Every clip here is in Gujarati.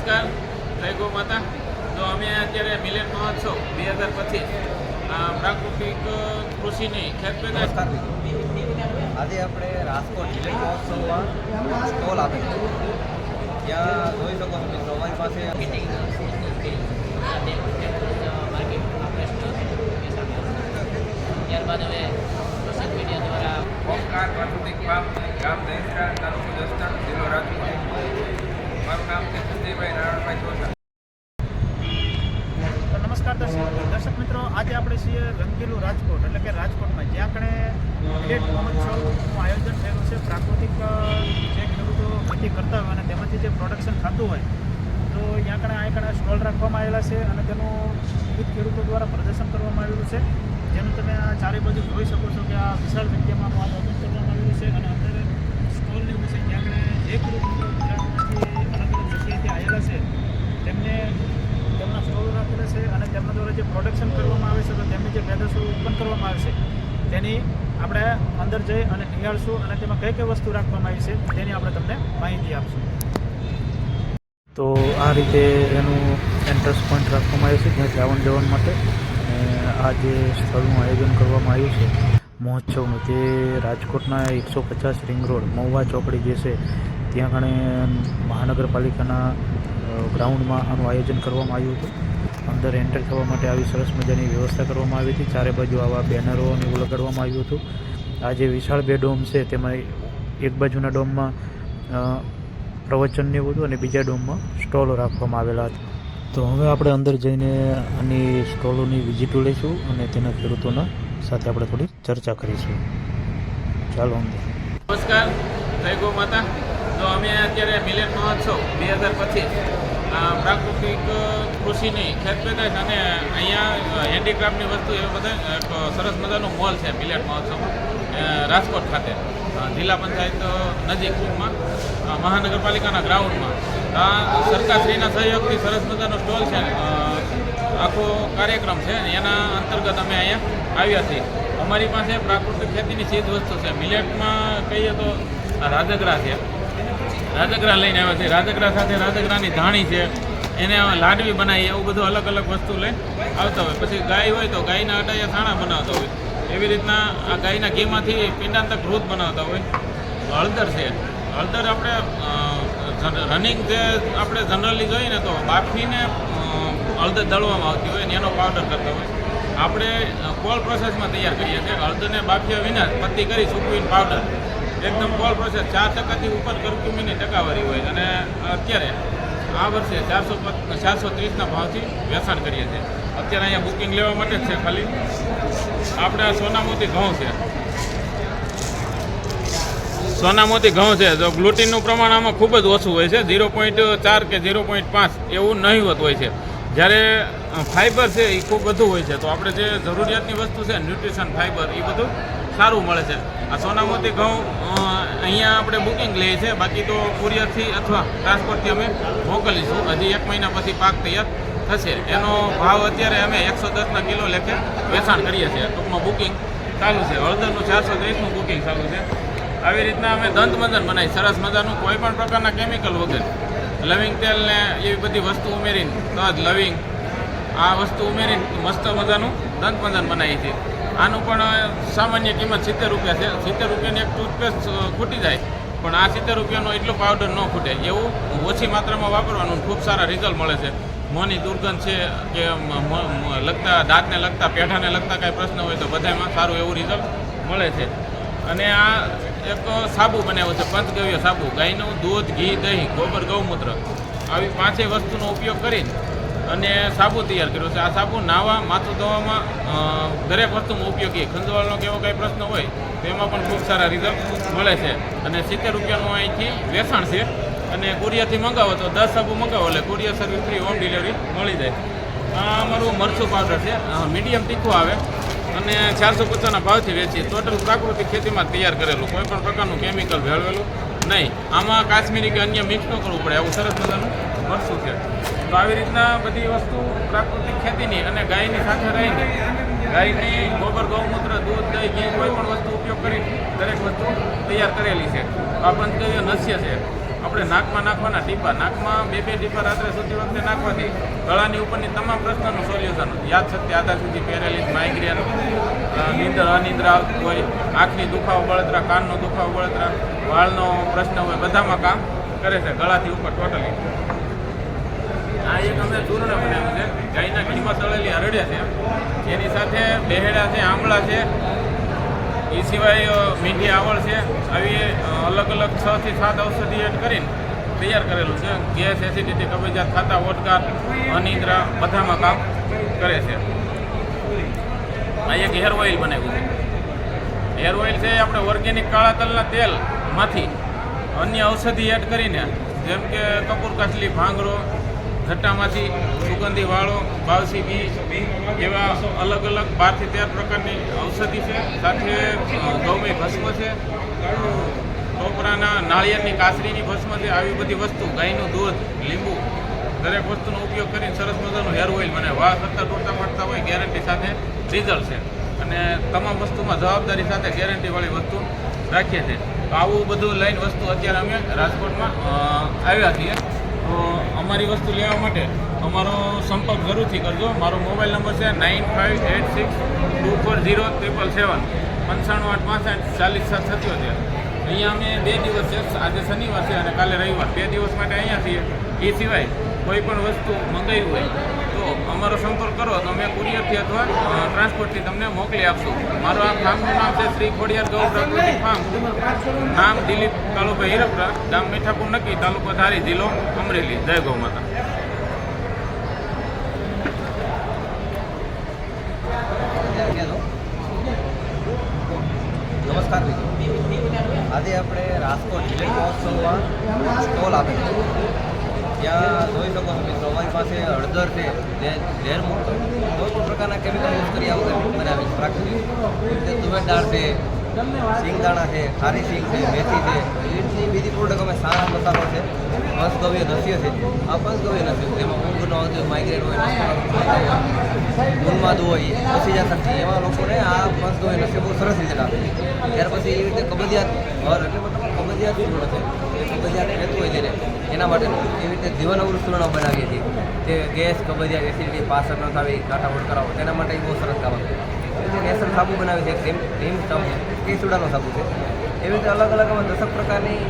નમસ્કાર. જય ગો માતા. તો અમે અત્યારે મિલન મહોત્સવ બે હજાર પચીસ પ્રાકૃતિક કૃષિની ખેત આજે આપણે રાજકોટ મિલન મહોત્સવમાં સ્ટોલ આપેલો છે. ત્યાં જોઈ શકો છો મિત્રો અમારી પાસે ત્યારબાદ હવે સોશિયલ મીડિયા દ્વારા ઓમકાર પ્રાકૃતિક ફાર્મ ગામ દહીસરા તાલુકો દસ્તર જિલ્લો રાજકોટ મારું નામ છે સંજયભાઈ નારાયણભાઈ ચોટા તો નમસ્કાર દર્શક દર્શક મિત્રો આજે આપણે છીએ રંગીલું રાજકોટ એટલે કે રાજકોટમાં જ્યાં કણે મિલેટ મહોત્સવનું આયોજન થયેલું છે પ્રાકૃતિક અ, જે ખેડૂતો ખેતી કરતા હોય અને તેમાંથી જે પ્રોડક્શન થતું હોય તો ત્યાં કણે આ કણે સ્ટોલ રાખવામાં આવેલા છે અને તેનું વિવિધ ખેડૂતો દ્વારા પ્રદર્શન કરવામાં આવેલું છે. જેનું તમે આ ચારે બાજુ જોઈ શકો છો કે આ વિશાળ જગ્યામાં આનું આયોજન કરવામાં આવેલું છે અને અત્યારે સ્ટોલની એવું છે જ્યાં કણે જે અલગ અલગ જગ્યાએથી આવેલા છે, તેમને તેમના સ્ટોલ રાખેલા છે અને તેમના દ્વારા જે પ્રોડક્શન કરવામાં આવે છે તો તેમની જે પેદાશો ઉત્પન્ન કરવામાં આવે છે. તેની આપણે અંદર જઈ અને નિહાળશું અને તેમાં કઈ કઈ વસ્તુ રાખવામાં આવી છે તેની આપણે તમને માહિતી આપશું. તો આ રીતે એનું એન્ટ્રન્સ પોઈન્ટ રાખવામાં આવ્યું છે, ત્યાં આવન જવાન માટે. આ જે સ્થળનું આયોજન કરવામાં આવ્યું છે, મહોત્સવનું, તે રાજકોટના એકસો પચાસ રિંગ રોડ મહુવા ચોકડી જે છે, ત્યાં કણે મહાનગરપાલિકાના ગ્રાઉન્ડમાં આનું આયોજન કરવામાં આવ્યું હતું. અંદર એન્ટર થવા માટે આવી સરસ મજાની વ્યવસ્થા કરવામાં આવી હતી. ચારે બાજુ આવા બેનરો અને એવું લગાડવામાં આવ્યું હતું. આ જે વિશાળ બે ડોમ છે, તેમાં એક બાજુના ડોમમાં અ, પ્રવચન ને એવું હતું અને બીજા ડોમમાં સ્ટોલો રાખવામાં આવેલા હતા. તો હવે આપણે અંદર જઈને આની સ્ટોલોની વિઝિટો લઈશું અને તેના ખેડૂતોના સાથે આપણે થોડી ચર્ચા કરીશું. ચાલો અંદર. નમસ્કાર. જય ગો માતા. તો અમે અત્યારે મિલેન મહોત્સવ બે હજાર પચીસ પ્રાકૃતિક કૃષિની ખેત પેદાશ અને અહીંયા હેન્ડીક્રાફ્ટની વસ્તુ એ બધા એક સરસ મજાનું મોલ છે મિલેટ મહોત્સવમાં રાજકોટ ખાતે જિલ્લા પંચાયત નજીક ટૂંકમાં મહાનગરપાલિકાના ગ્રાઉન્ડમાં. આ સરકારશ્રીના સહયોગથી સરસ મજાનો સ્ટોલ છે. આખો કાર્યક્રમ છે એના અંતર્ગત અમે અહીંયા આવ્યા છીએ. અમારી પાસે પ્રાકૃતિક ખેતીની ચીજ વસ્તુ છે. મિલેટમાં કહીએ તો રાજગરા છે. રાજગરા લઈને આવ્યા છે રાજગરા સાથે રાજગરાની ધાણી છે. એને લાડવી બનાવી એવું બધું અલગ અલગ વસ્તુ લઈ આવતા હોય. પછી ગાય હોય તો ગાયના અટાયા છાણા બનાવતા હોય. એવી રીતના આ ગાયના ઘીમાંથી પિંડાંતક રૂત બનાવતા હોય. હળદર છે. હળદર આપણે રનિંગ જે આપણે જનરલી જોઈએ ને તો બાફીને હળદર દળવામાં આવતી હોય ને એનો પાવડર કરતા હોય. આપણે કોલ પ્રોસેસમાં તૈયાર કરીએ છીએ હળદરને બાફ્યા વિના પત્તી કરી સૂકવીને પાવડર એકદમ કોલ પ્રોસેસ ચાર ટકાથી ઉપર કરકુમીની ટકાવારી હોય અને અત્યારે આ વર્ષે ચારસો ચારસો ત્રીસના ભાવથી વેચાણ કરીએ છીએ. અત્યારે અહીંયા બુકિંગ લેવા માટે જ છે ખાલી. આપણે સોનામોતી ઘઉં છે. સોનામોતી ઘઉં છે. તો ગ્લુટીનનું પ્રમાણ આમાં ખૂબ જ ઓછું હોય છે. ઝીરો પોઈન્ટ ચાર કે ઝીરો પોઈન્ટ પાંચ એવું નહીવત હોય છે. જ્યારે ફાઇબર છે એ ખૂબ વધુ હોય છે. તો આપણે જે જરૂરિયાતની વસ્તુ છે, ન્યુટ્રિશન ફાઇબર એ બધું સારું મળે છે. આ સોનામોતી ઘઉં અહીંયા આપણે બુકિંગ લઈએ છીએ. બાકી તો કુરિયરથી અથવા ટ્રાન્સપોર્ટથી અમે મોકલીશું. હજી એક મહિના પછી પાક તૈયાર થશે. એનો ભાવ અત્યારે અમે એકસો દસના કિલો લેખે વેચાણ કરીએ છીએ. ટૂંકમાં બુકિંગ ચાલુ છે. હળદરનું ચારસો ત્રીસનું બુકિંગ ચાલુ છે. આવી રીતના અમે દંત મંજન બનાવી, સરસ મજાનું કોઈ પણ પ્રકારના કેમિકલ વગર. લવિંગ તેલ ને એવી બધી વસ્તુ ઉમેરીને, તજ, લવિંગ, આ વસ્તુ ઉમેરીને મસ્ત મજાનું દંતમંજન બનાવી છે. આનું પણ સામાન્ય કિંમત સિત્તેર રૂપિયા છે. સિત્તેર રૂપિયાની એક ટૂથપેસ્ટ ખૂટી જાય. પણ આ સિત્તેર રૂપિયાનો એટલો પાવડર ન ખૂટે. એવું ઓછી માત્રામાં વાપરવાનું ખૂબ સારા રિઝલ્ટ મળે છે. મોંની દુર્ગંધ છે કે લગતા, દાંતને લગતા, પેઢાને લગતા કાંઈ પ્રશ્ન હોય તો બધામાં સારું એવું રિઝલ્ટ મળે છે. અને આ એક સાબુ બનાવ્યો છે, પંચગવ્ય સાબુ, ગાયનું દૂધ, ઘી, દહીં, ગોબર, ગૌમૂત્ર. આવી પાંચેય વસ્તુનો ઉપયોગ કરીને અને સાબુ તૈયાર કર્યો છે. આ સાબુ નાવા, માથું ધોવામાં દરેક વસ્તુમાં ઉપયોગી ખંજવાળનો કેવો કાંઈ પ્રશ્ન હોય, તો એમાં પણ ખૂબ સારા રિઝલ્ટ મળે છે. અને સિત્તેર રૂપિયાનું અહીંથી વેચાણ છે. અને કુરિયરથી મંગાવો તો દસ સાબુ મંગાવો એટલે courier service free home delivery મળી જાય. આ અમારું મરચું પાવડર છે. મીડિયમ તીખું આવે. અને ચારસો પચાસના ભાવથી વેચીએ. ટોટલ પ્રાકૃતિક ખેતીમાં તૈયાર કરેલું. કોઈ પણ પ્રકારનું કેમિકલ ભેળવેલું નહીં. આમાં કાશ્મીરી કે અન્ય મિક્સ ન કરવું પડે. આવું સરસ મજાનું મરચું છે. તો આવી રીતના બધી વસ્તુ પ્રાકૃતિક ખેતીની અને ગાયની સાથે રહીને, ગાયની ગોબર, ગૌમૂત્ર, દૂધ, દહીં, ઘી, કોઈ પણ વસ્તુ ઉપયોગ કરી દરેક વસ્તુ તૈયાર કરેલી છે. આ પંચગવ્ય નસ્ય છે. આપણે નાકમાં નાખવાના ટીપા. નાકમાં બે બે ટીપા રાત્રે સૂતી વખતે નાખવાથી ગળાની ઉપરની તમામ પ્રશ્નોનું સોલ્યુશન યાદ શક્તિ આધા સુધી પેરેલિસ માઇગ્રેન નિંદર, અનિંદ્રા આવતી હોય, આંખની દુખાવો, બળતરા, કાનનો દુખાવો, બળતરા, વાળનો પ્રશ્ન હોય, બધામાં કામ કરે છે. ગળાથી ઉપર ટોટલી આ એક અમે ચૂર્ણ બનાવ્યું છે. ગાયના ઘીમાં તળેલી હરડે છે. એની સાથે બેહેડા છે આમળા છે એ સિવાય મીઠી આવળ છે, આવી અલગ અલગ છ થી સાત ઔષધિ એડ કરીને તૈયાર કરેલું છે. ગેસ, એસિડિટી, કબજિયાત, ખાતા ઓટકાર અનિદ્રા, બધામાં કામ કરે છે. આ એક હેર ઓઇલ બનાવ્યું છે. હેર ઓઇલ છે આપણે ઓર્ગેનિક કાળા તલના તેલમાંથી અન્ય ઔષધિ એડ કરીને, જેમ કે કપૂર કાચલી ભાંગરો જટ્ટામાંથી સુગંધી વાળો, બાવસી બી એવા અલગ અલગ બારથી તેર પ્રકારની ઔષધિ છે. સાથે ગૌમય ભસ્મ છે. ટોપરાના નાળિયેરની કાસરીની ભસ્મ છે. આવી બધી વસ્તુ, ગાયનું દૂધ, લીંબુ, દરેક વસ્તુનો ઉપયોગ કરીને સરસ મજાનું હેર ઓઇલ બને. વાહ કરતાં તૂટતા મળતા હોય ગેરંટી સાથે રિઝલ્ટ છે. અને તમામ વસ્તુમાં જવાબદારી સાથે ગેરંટીવાળી વસ્તુ રાખીએ છીએ. તો આવું બધું લઈને વસ્તુ અત્યારે અમે રાજકોટમાં આવ્યા છીએ. અમારી વસ્તુ લેવા માટે અમારો સંપર્ક જરૂરથી કરજો. મારો મોબાઈલ નંબર છે nine five eight six two four zero triple seven પંચાણું આઠ પાસઠ ચાલીસ સાત સત્યોતેર. અહીંયા અમે બે દિવસ છે, આજે શનિવાર છે અને કાલે રવિવાર. બે દિવસ માટે અહીંયા છીએ. એ સિવાય કોઈ પણ વસ્તુ મંગાવી હોય તો અમારો સંપર્ક કરો તો અમે કુરિયરથી અથવા ટ્રાન્સપોર્ટથી તમને મોકલી આપશું. મારું આ ફાર્મનું નામ છે શ્રી ખોડિયાર ગૌ પ્રાકૃતિક ફાર્મ. નામ દિલીપ કાલુભાઈ હિરપરા, ગામ મીઠાપુર નક્કી, તાલુકો ધારી, જિલ્લો અમરેલી. જય ગૌ માતા. નમસ્કાર આજે આપણે રાજકોટ વિલેજ મહોત્સવમાં સ્ટોલ આપેલો ત્યાં જોઈ શકો છો મિત્રો, અમારી પાસે હળદર છે, જે ઝેર મુક્ત કોઈ પણ પ્રકારના કેમિકલ યુઝ કરી આવતા બનાવી પ્રાકૃતિક રીતે તુવેર દાળ છે સિંગદાણા છે, ખારી સિંગ છે, મેથી છે એ રીતની બીજી પ્રોડક્ટ અમે સારા મસાલો છે પંચગવ્ય નસ્ય છે. આ પંચગવ્ય નસ્ય છે જેમાં ઊંઘનો આવતો માઇગ્રેન હોય ઊંઘમાં હોય ઓસીજા શક્તિ એવા લોકોને આ પંચગવ્ય નસ્ય બહુ સરસ રીતે લાગે ત્યાર પછી એવી રીતે કબજિયાત, ઘર, એટલે કબજિયાત ચૂર્ણ છે કબજિયાત રહેતું હોય જેને એના માટે એવી રીતે જીવન ચૂર્ણ બનાવીએ છીએ. જે ગેસ કબજિયાત એસિડિટી પાસર ન થાય કાંટામોટ કરાવો, તેના માટે બહુ સરસ કામ છે. નેસર સાબુ બનાવે છે ક્રીમ ક્રીમ સાબુ છે સુડાનો સાબુ છે. એવી રીતે અલગ અલગ અમે દશક પ્રકારની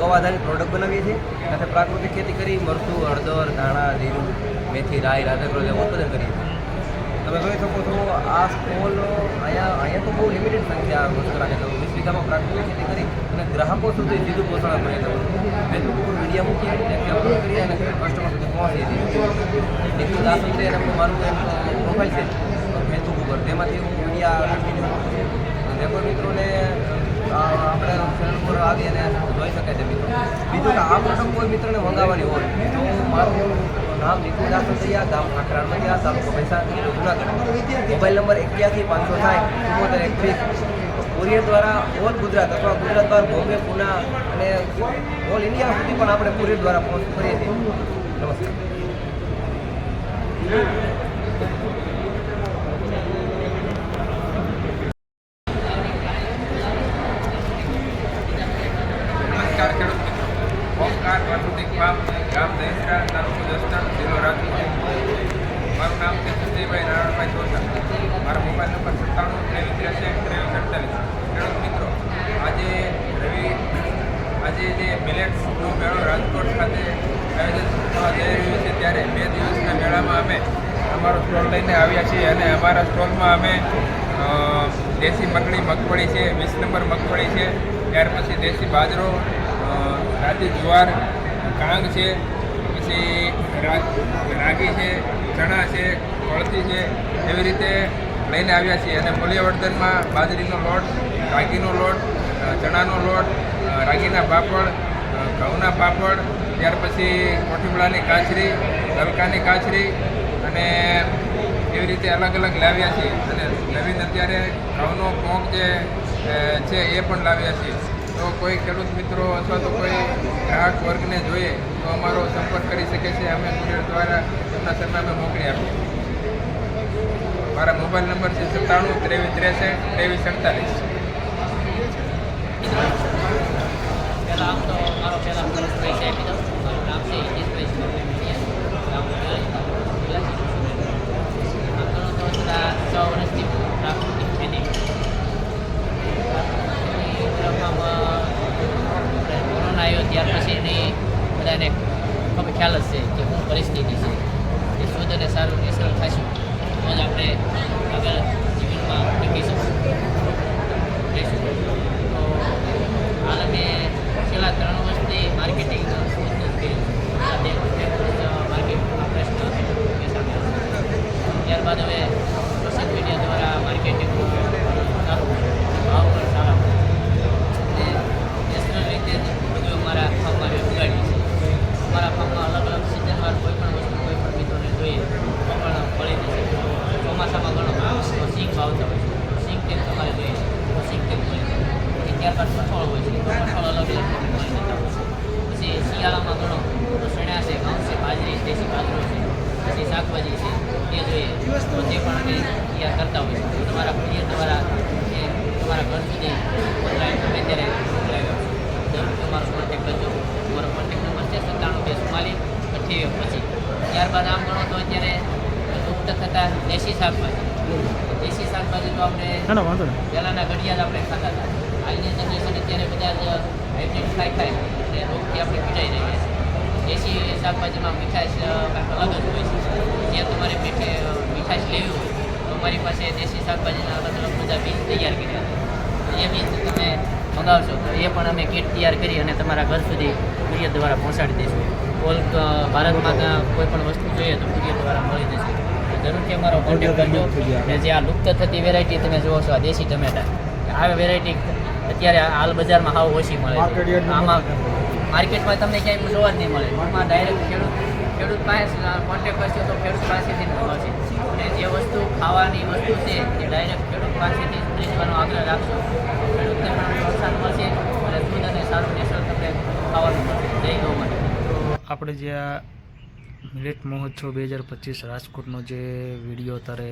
ગવાધારી પ્રોડક્ટ બનાવીએ છીએ. સાથે પ્રાકૃતિક ખેતી કરી, મરચું, હળદર, ધાણા, જીરું, મેથી, રાઈ રાધેગ્રો જેવું ઉત્પાદન કરીએ છીએ. તમે જોઈ શકો છો, આ સ્ટોલ અહીંયા અહીંયા તો બહુ લિમિટેડ સંખ્યા વસ્તુ રાખે છે. વીઘામાં પ્રાકૃતિક ખેતી કરી અને ગ્રાહકો સુધી સીધું પોષણ પ્રયત્ન છીએ ફેસબુક મીડિયા મૂકીએ ત્યાંથી અપલોડ કરીએ અને કસ્ટમર સુધી પહોંચી છીએ એક દાસ છે અને મારું એક પ્રોફાઇલ છે ફેસબુક ઉપર તેમાંથી હું મીડિયા અને કોઈ મિત્રોને આપણે ચેનલ પર આવી અને જોઈ શકે છે મિત્રો. બીજું કે આ પ્રસંગ કોઈ મિત્રને મંગાવવાની હોય, તો મારું નામ નિકુલ દાસોદિયા ગામ કાકરાણમતિયા તાલુકો મહેસાણા જુનાગઢ. મોબાઈલ નંબર એક્યાસી પાંચસો સાઠ ચુમ્મોતેર એકત્રીસ કુરિયર દ્વારા, ઓલ ગુજરાત અથવા ગુજરાત બહાર બોમ્બે, પુના અને ઓલ ઇન્ડિયા સુધી પણ આપણે કુરિયર દ્વારા પહોંચ કરીએ છીએ. નમસ્કાર ખેડૂત મિત્રો ઓમકાર પ્રાકૃતિક ફાર્મ ગામ દહેસરા તાલુકો જસદણ જિલ્લો રાજકોટ મારું નામ છે સંજયભાઈ નારાયણભાઈ ચોસા મારો મોબાઈલ નંબર સત્તાણું ત્રેવીસ ત્રેસઠ ત્રેવીસ અડતાલીસ ખેડૂત મિત્રો આજે રવિ આજે જે મિલેટ્સનો મેળો રાજકોટ ખાતે આયોજન થવા જઈ રહ્યું છે ત્યારે બે દિવસના મેળામાં અમે અમારો સ્ટોલ લઈને આવ્યા છીએ અને અમારા સ્ટોલમાં અમે દેશી મગડી મગફળી છે, વીસ નંબર મગફળી છે, ત્યાર પછી દેશી બાજરો રાતી જુવાર, કાંગ છે, પછી રાગી છે, ચણા છે કળતી છે, એવી રીતે લઈને આવ્યા છીએ અને મૂલ્યવર્ધનમાં બાજરીનો લોટ, રાગીનો લોટ ચણાનો લોટ રાગીના પાપડ ઘઉંના પાપડ, ત્યાર પછી કોઠીમડાની કાચરી તલકાની કાચરી અને એવી રીતે અલગ અલગ લાવ્યા છીએ. અને નવીન અત્યારે ઘઉંનો પોંક જે છે એ પણ લાવ્યા છીએ. તો કોઈ ખેડૂત મિત્રો અથવા તો કોઈ ગ્રાહક વર્ગને જોઈએ, તો અમારો સંપર્ક કરી શકે છે. અમે કુરિયર દ્વારા એમના સરનામે મોકલી આપીએ. મારા મોબાઈલ નંબર છે સત્તાણું ત્રેવીસ ત્રેસઠ ત્રેવીસ અડતાલીસ. પહેલાં આમ તો મારો પહેલાં સો વર્ષથી પ્રાકૃતિક ખેતી કોરોના આવ્યો ત્યાર પછી એની બધાને ખ્યાલ જ કે શું પરિસ્થિતિ છે. એ શોધ સારું નિસરણ થશું તો આપણે આગળ જીવનમાં ટકી રહીશું તો હાલ અમે છેલ્લા ત્રણ વર્ષથી માર્કેટિંગ સાથે માર્કેટ પ્રશ્ન ત્યારબાદ હવે સોશિયલ મીડિયા દ્વારા માર્કેટિંગ નેશનલ રીતે જ મારા ફાર્મમાં ઉગાડી છે. મારા ફાર્મમાં અલગ અલગ સિઝનમાં કોઈ પણ વસ્તુ, કોઈ પણ મિત્રોને જોઈએ, તો પણ મળી જશે ચોમાસામાં ઘણો સિંગ ભાવતા હોય છે. સિંગ તેલ તમારે જોઈએ છે સિંગ તેલ મળી પછી ત્યારબાદ કઠોળ હોય છે સફળ અલગ અલગ મળી જતા હોય છે. પછી શિયાળામાં ઘણો, તો ચણા છે, ઘઉં છે, બાજરી, દેશી બાજરો છે પછી શાકભાજી છે. એ જોઈએ. તો તે પણ અમે તૈયાર કરતા હોય છે. તમારા કુરિયર દ્વારા એ તમારા ઘર સુધી ઓનલાઈન ગમે ત્યારે મોકલાવી જરૂર તમારો કોન્ટેક કરજો. તમારો કોન્ટેક નંબર છે સત્તાણું બે ચુમ્માલીસ અઠ્યાવીસ પછી ત્યારબાદ આમ ગણો તો અત્યારે લુપ્ત થતા દેશી શાકભાજી દેશી શાકભાજી તો આપણે પહેલાંના ઘડિયાળ આપણે ખાતા હતા. હાલની જનરેશન અત્યારે બધા જ હાઇબ્રિડ ખાઈ ખાય અને રોગથી આપણે પીડાઈ રહીએ છીએ. દેશી શાકભાજીમાં મીઠાશ કાંઈક અલગ જ હોય છે. જ્યાં તમારે મીઠી મીઠાશ લેવી હોય તો અમારી પાસે દેશી શાકભાજીના અલગ અલગ બધા બીજ તૈયાર કર્યા છે. એ બીજ તમે મંગાવશો તો એ પણ અમે કીટ તૈયાર કરી અને તમારા ઘર સુધી કુરિયર દ્વારા પહોંચાડી દઈશું. ઓલ ભારતમાં કોઈ પણ વસ્તુ જોઈએ તો કુરિયર દ્વારા મળી જશે. જરૂરથી અમારો કોન્ટેક્ટ કરજો. અને જે આ લુપ્ત થતી વેરાયટી તમે જુઓ છો આ દેશી ટમેટા આ વેરાયટી અત્યારે હાલ બજારમાં હાવ ઓછી મળે છે. આમાં માર્કેટમાં તમને ક્યાંય જોવા જ નહીં મળે. આમાં ડાયરેક્ટ ખેડૂત ખેડૂત પાસે કોન્ટેક્ટ કરશે તો ખેડૂત પાસેથી જ મળશે અને જે વસ્તુ ખાવાની વસ્તુ છે, એ ડાયરેક્ટ ખેડૂત પાસેથી ખરીદવાનો આગ્રહ રાખશો. ખેડૂતને પણ પ્રોત્સાહન મળશે અને દૂધ અને સારું નેસર તમને ખાવાનું મળશે. જય ગૌ માટે આપણે જે આ મિલેટ મહોત્સવ બે હજાર પચીસ રાજકોટનો જે વીડિયો અત્યારે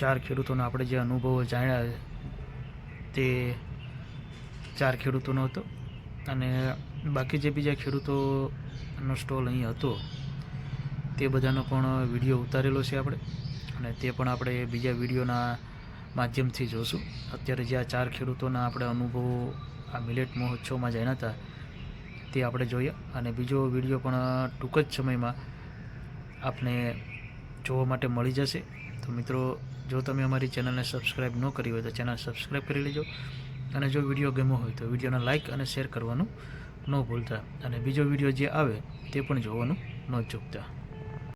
ચાર ખેડૂતોના આપણે જે અનુભવો જાણ્યા તે ચાર ખેડૂતોનો હતો. અને બાકી જે બીજા ખેડૂતોનો સ્ટોલ અહીં હતો, તે બધાનો પણ વીડિયો ઉતારેલો છે આપણે. અને તે પણ આપણે બીજા વિડીયોના માધ્યમથી જોશું. અત્યારે જે આ ચાર ખેડૂતોના આપણે અનુભવો આ મિલેટ મહોત્સવમાં જાણ્યા હતા તે આપણે જોઈએ અને બીજો વીડિયો પણ ટૂંક જ સમયમાં આપને જોવા માટે મળી જશે. તો મિત્રો, જો તમે અમારી ચેનલને સબસ્ક્રાઈબ ન કરી હોય તો ચેનલ સબસ્ક્રાઈબ કરી લેજો. અને જો વીડિયો ગમ્યો હોય તો વિડીયોને લાઇક અને શેર કરવાનું ન ભૂલતા. અને બીજો વીડિયો જે આવે તે પણ જોવાનું ન ચૂકતા.